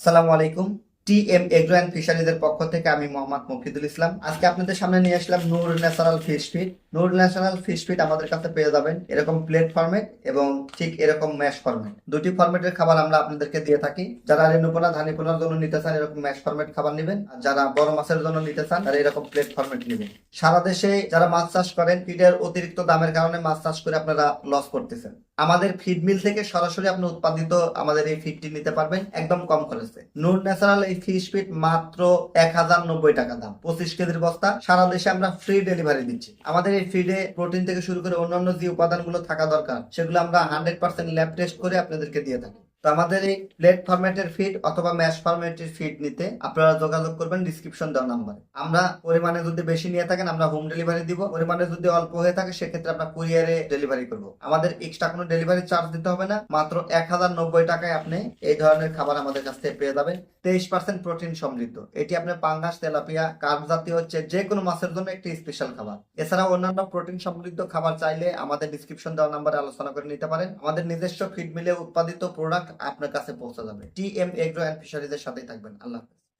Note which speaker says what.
Speaker 1: আসসালামু আলাইকুম। T M agro and ফিশারিজের পক্ষ থেকে আমি মোহাম্মদ মফিদুল ইসলাম। আজকে আপনাদের সামনে নিয়ে আসলাম Noor national fish fit Noor national fish fit আমাদের কাছে পেয়ে যাবেন এরকম প্লেট ফরম্যাট এবং ঠিক এরকম ম্যাশ ফর্মেট দুটি ফরম্যাটের খাবার আমরা আপনাদেরকে দিয়ে থাকি। যারা রেণুপোনা, ধানিপোনার জন্য নিতে চান এরকম ম্যাশ ফরম্যাট খাবার নেবেন। আর যারা বড় মাছের জন্য নিতে চান তারা এরকম প্লেট ফরম্যাট নেবেন। সারা দেশে যারা মাছ চাষ করেন, ফিডের অতিরিক্ত দামের কারণে মাছ চাষ করে আপনারা লস করতেছেন। আমাদের ফিড মিল থেকে সরাসরি আপনি উৎপাদিত আমাদের এই ফিডটি নিতে পারবেন, একদম কম খরচে। নূর ন্যাচারাল এই ফিশ ফিড মাত্র এক হাজার নব্বই টাকা দাম, পঁচিশ কেজির বস্তা। সারা দেশে আমরা ফ্রি ডেলিভারি দিচ্ছি। আমাদের এই ফিডে প্রোটিন থেকে শুরু করে অন্যান্য যে উপাদানগুলো থাকা দরকার, সেগুলো আমরা হান্ড্রেড পার্সেন্ট ল্যাব টেস্ট করে আপনাদেরকে দিয়ে থাকি। তো আমাদের এই প্লেট ফরম্যাটের ফিড অথবা ম্যাশ ফরম্যাটের ফিড নিতে আপনারা যোগাযোগ করবেন ডিসক্রিপশন দেওয়া নাম্বারে। আমরা পরিমাণে যদি বেশি নিয়ে থাকেন, আমরা হোম ডেলিভারি দিব। পরিমাণে যদি অল্প হয়ে থাকে, সেক্ষেত্রে আমরা কুরিয়ারে ডেলিভারি করব। আমাদের এক্সট্রা কোনো ডেলিভারি চার্জ দিতে হবে না। মাত্র এক হাজার নব্বই টাকায় আপনি এই ধরনের খাবার আমাদের কাছ থেকে পেয়ে যাবেন। তেইশ পার্সেন্ট প্রোটিন সমৃদ্ধ। এটি আপনার পাঙ্গাস, তেলাপিয়া কার্ব জাতীয় হচ্ছে যে কোনো মাছের জন্য একটি স্পেশাল খাবার। এছাড়া অন্যান্য প্রোটিন সমৃদ্ধ খাবার চাইলে আমাদের ডিসক্রিপশন দেওয়া নাম্বারে আলোচনা করে নিতে পারেন। আমাদের নিজস্ব ফিড মিলে উৎপাদিত প্রোডাক্ট আপনার কাছে পৌঁছে যাবে। টি এম এগ্রো অ্যান্ড ফিশারিজের সাথেই থাকবেন। আল্লাহ হাফেজ।